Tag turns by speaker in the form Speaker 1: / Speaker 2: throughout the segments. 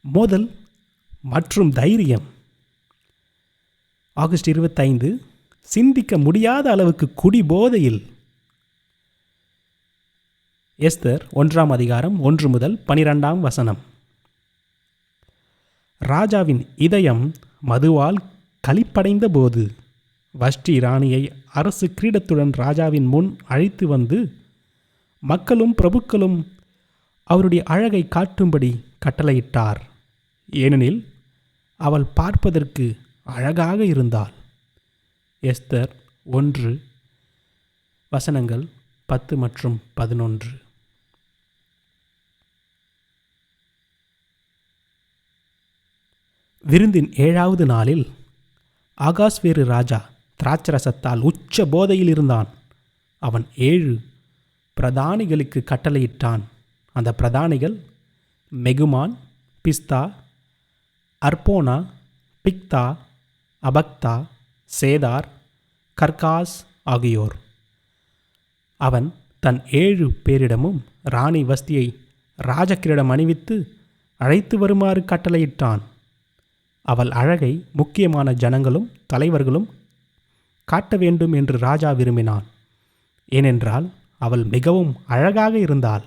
Speaker 1: மோதல் மற்றும் தைரியம். ஆகஸ்ட் இருபத்தைந்து சிந்திக்க முடியாத அளவுக்கு குடிபோதையில் எஸ்தர் ஒன்றாம் அதிகாரம் ஒன்று முதல் பனிரெண்டாம் வசனம். ராஜாவின் இதயம் மதுவால் களிப்படைந்த போது வஷ்டி ராணியை அரசு கிரீடத்துடன் ராஜாவின் முன் அழைத்து வந்து மக்களும் பிரபுக்களும் அவருடைய அழகை காட்டும்படி கட்டளையிட்டார். ஏனெனில் அவள் பார்ப்பதற்கு அழகாக இருந்தாள். எஸ்தர் ஒன்று வசனங்கள் பத்து மற்றும் பதினொன்று. விருந்தின் ஏழாவது நாளில் ஆகாஸ்வேறு ராஜா திராட்சரசத்தால் உச்ச போதையில் இருந்தான். அவன் ஏழு பிரதானிகளுக்கு கட்டளையிட்டான். அந்த பிரதானிகள் மெகுமான் பிஸ்தா அர்போனா பிக்தா அபக்தா சேதார் கர்காஸ் ஆகியோர். அவன் தன் ஏழு பேரிடமும் ராணி வஸ்தியை ராஜக்கிரிடம் அணிவித்து அழைத்து வருமாறு கட்டளையிட்டான். அவள் அழகை முக்கியமான ஜனங்களும் தலைவர்களும் காட்ட வேண்டும் என்று ராஜா விரும்பினான். ஏனென்றால் அவள் மிகவும் அழகாக இருந்தாள்.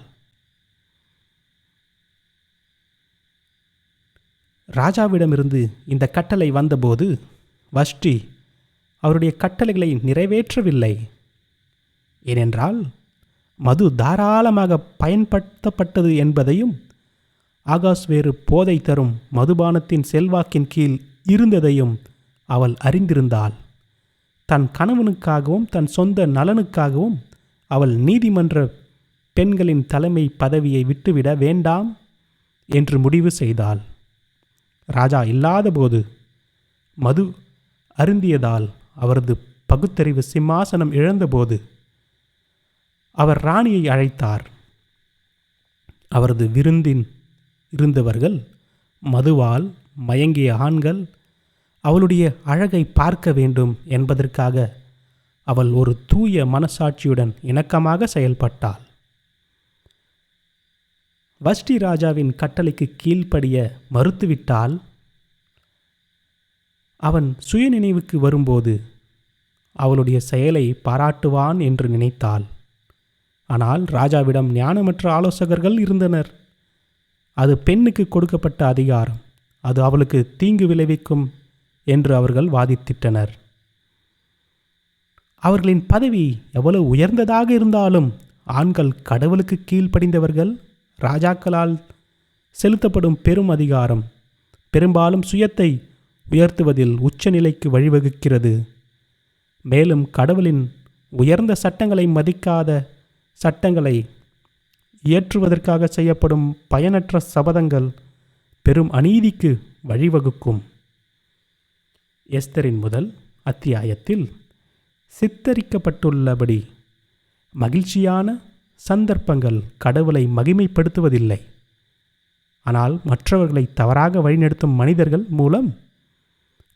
Speaker 1: ராஜாவிடமிருந்து இந்த கட்டளை வந்தபோது வஷ்டி அவருடைய கட்டளைகளை நிறைவேற்றவில்லை. ஏனென்றால் மது தாராளமாக பயன்படுத்தப்பட்டது என்பதையும் ஆகாஷ் வேறு போதை தரும் மதுபானத்தின் செல்வாக்கின் கீழ் இருந்ததையும் அவள் அறிந்திருந்தாள். தன் கணவனுக்காகவும் தன் சொந்த நலனுக்காகவும் அவள் நீதிமன்ற பெண்களின் தலைமை பதவியை விட்டுவிட வேண்டாம் என்று முடிவு செய்தாள். ராஜா இல்லாதபோது மது அருந்தியதால் அவரது பகுத்தறிவு சிம்மாசனம் இழந்தபோது அவர் ராணியை அழைத்தார். அவரது விருந்தின் இருந்தவர்கள் மதுவால் மயங்கிய ஆண்கள் அவளுடைய அழகை பார்க்க வேண்டும் என்பதற்காக அவள் ஒரு தூய மனசாட்சியுடன் இணக்கமாக செயல்பட்டாள். வஷ்டி ராஜாவின் கட்டளைக்கு கீழ்ப்படிய மறுத்துவிட்டால் அவன் சுயநினைவுக்கு வரும்போது அவளுடைய செயலை பாராட்டுவான் என்று நினைத்தாள். ஆனால் ராஜாவிடம் ஞானமற்ற ஆலோசகர்கள் இருந்தனர். அது பெண்ணுக்கு கொடுக்கப்பட்ட அதிகாரம். அது அவளுக்கு தீங்கு விளைவிக்கும் என்று அவர்கள் வாதித்திட்டனர். அவர்களின் பதவி எவ்வளவு உயர்ந்ததாக இருந்தாலும் ஆண்கள் கடவுளுக்கு கீழ்ப்படிந்தவர்கள் ராஜாக்களால் செலுத்தப்படும் பெரும் அதிகாரம் பெரும்பாலும் சுயத்தை உயர்த்துவதில் உச்சநிலைக்கு வழிவகுக்கிறது. மேலும் கடவுளின் உயர்ந்த சட்டங்களை மதிக்காத சட்டங்களை இயற்றுவதற்காக செய்யப்படும் பயனற்ற சபதங்கள் பெரும் அநீதிக்கு வழிவகுக்கும். எஸ்தரின் முதல் அத்தியாயத்தில் சித்தரிக்கப்பட்டுள்ளபடி மகிழ்ச்சியான சந்தர்ப்பங்கள் கடவுளை மகிமைப்படுத்துவதில்லை. ஆனால் மற்றவர்களை தவறாக வழிநடத்தும் மனிதர்கள் மூலம்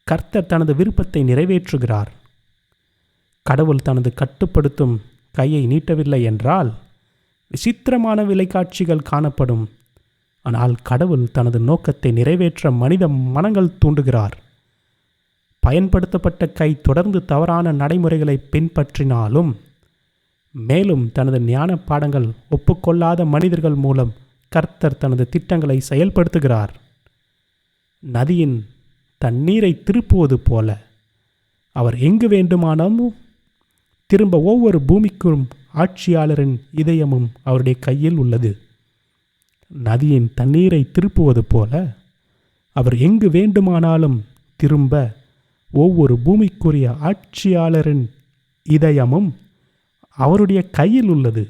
Speaker 1: கர்த்தர் தனது விருப்பத்தை நிறைவேற்றுகிறார். கடவுள் தனது கட்டுப்படுத்தும் கையை நீட்டவில்லை என்றால் விசித்திரமான விலைக்காட்சிகள் காணப்படும். ஆனால் கடவுள் தனது நோக்கத்தை நிறைவேற்ற மனித மனங்கள் தூண்டுகிறார். பயன்படுத்தப்பட்ட கை தொடர்ந்து தவறான நடைமுறைகளை பின்பற்றினாலும் மேலும் தனது ஞான பாடங்கள் ஒப்புக்கொள்ளாத மனிதர்கள் மூலம் கர்த்தர் தனது திட்டங்களை செயல்படுத்துகிறார். நதியின் தண்ணீரை திருப்புவது போல அவர் எங்கு வேண்டுமானாலும் திரும்ப ஒவ்வொரு பூமிக்கும் ஆட்சியாளரின் இதயமும் அவருடைய கையில் உள்ளது. நதியின் தண்ணீரை திருப்புவது போல அவர் எங்கு வேண்டுமானாலும் திரும்ப ஒவ்வொரு பூமிக்குரிய ஆட்சியாளரின் இதயமும் அவருடைய கையில் உள்ளது.